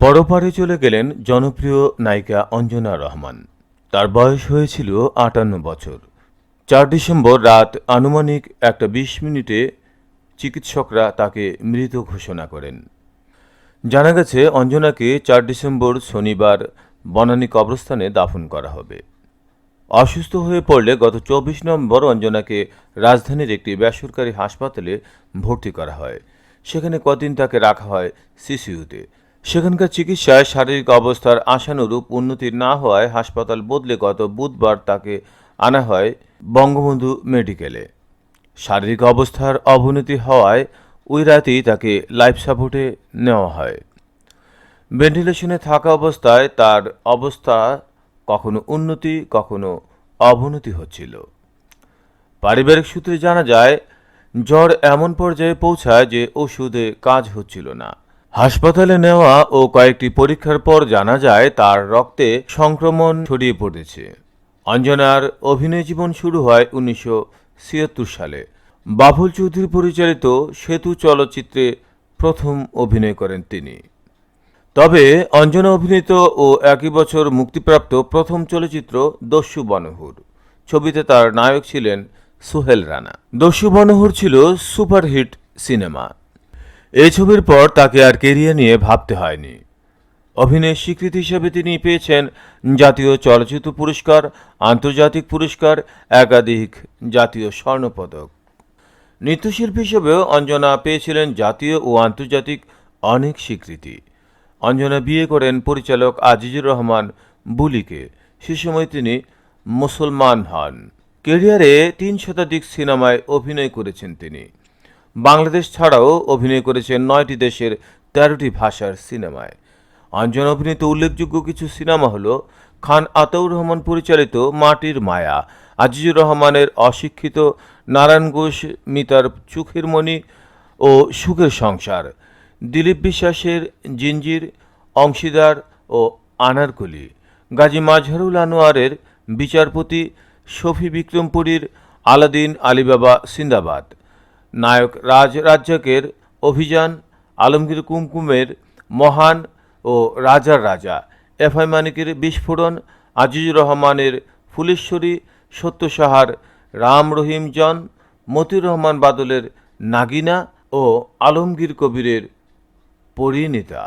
পরপারে চলে গেলেন জনপ্রিয় নায়িকা অঞ্জনা রহমান। তার বয়স হয়েছিল আটান্ন বছর। চার ডিসেম্বর রাত আনুমানিক একটা বিশ মিনিটে চিকিৎসকরা তাকে মৃত ঘোষণা করেন। জানা গেছে, অঞ্জনাকে চার ডিসেম্বর শনিবার বনানী কবরস্থানে দাফন করা হবে। অসুস্থ হয়ে পড়লে গত চব্বিশ নভেম্বর অঞ্জনাকে রাজধানীর একটি বেসরকারি হাসপাতালে ভর্তি করা হয়। সেখানে কদিন তাকে রাখা হয় সিসিইউতে। সেখানকার চিকিৎসায় শারীরিক অবস্থার আশানুরূপ উন্নতি না হওয়ায় হাসপাতাল বদলে গত বুধবার তাকে আনা হয় বঙ্গবন্ধু মেডিকেলে। শারীরিক অবস্থার অবনতি হওয়ায় ওই রাতেই তাকে লাইফ সাপোর্টে নেওয়া হয়। ভেন্টিলেশনে থাকা অবস্থায় তার অবস্থা কখনো উন্নতি, কখনো অবনতি হচ্ছিল। পারিবারিক সূত্রে জানা যায়, জ্বর এমন পর্যায়ে পৌঁছায় যে ওষুধে কাজ হচ্ছিল না। হাসপাতালে নেওয়া ও কয়েকটি পরীক্ষার পর জানা যায়, তার রক্তে সংক্রমণ ছড়িয়ে পড়েছে। অঞ্জনার অভিনয় জীবন শুরু হয় উনিশশো ছিয়াত্তর সালে। বাবুল চৌধুরী পরিচালিত সেতু চলচ্চিত্রে প্রথম অভিনয় করেন তিনি। তবে অঞ্জনা অভিনীত ও একই বছর মুক্তিপ্রাপ্ত প্রথম চলচ্চিত্র দস্যু বনহুর। ছবিতে তার নায়ক ছিলেন সোহেল রানা। দস্যু বনহুর ছিল সুপারহিট সিনেমা। এই ছবির পর তাকে আর কেরিয়ার নিয়ে ভাবতে হয়নি। অভিনয়ের স্বীকৃতি হিসেবে তিনি পেয়েছেন জাতীয় চলচ্চিত্র পুরস্কার, আন্তর্জাতিক পুরস্কার, একাধিক জাতীয় স্বর্ণপদক। নৃত্যশিল্পী হিসেবেও অঞ্জনা পেয়েছিলেন জাতীয় ও আন্তর্জাতিক অনেক স্বীকৃতি। অঞ্জনা বিয়ে করেন পরিচালক আজিজুর রহমান বুলিকে। সে সময় তিনি মুসলমান হন। কেরিয়ারে তিন শতাধিক সিনেমায় অভিনয় করেছেন তিনি। বাংলাদেশ ছাড়াও অভিনয় করেছেন নয়টি দেশের তেরোটি ভাষার সিনেমায়। অঞ্জনা অভিনীত উল্লেখযোগ্য কিছু সিনেমা হল খান আতাউর রহমান পরিচালিত মাটির মায়া, আজিজুর রহমানের অশিক্ষিত নারায়ণ ঘোষ, মিতার চোখের মণি ও সুখের সংসার, দিলীপ বিশ্বাসের জিঞ্জির, অংশীদার ও আনারকলি গাজী মাজহারুল আনোয়ারের বিচারপতি শফি বিক্রমপুরীর আলাদিন আলিবাবা সিন্দাবাদ। নায়ক রাজ, রাজ্যকের অভিযান, আলমগীর কুমকুমের মহান ও রাজার রাজা এফ আই মানিকের বিস্ফোরণ, আজিজুর রহমানের ফুলেশ্বরী সত্য সাহার রাম রহিম জন, মতিউর রহমান বাদলের নাগিনা ও আলমগীর কবিরের পরিণীতা।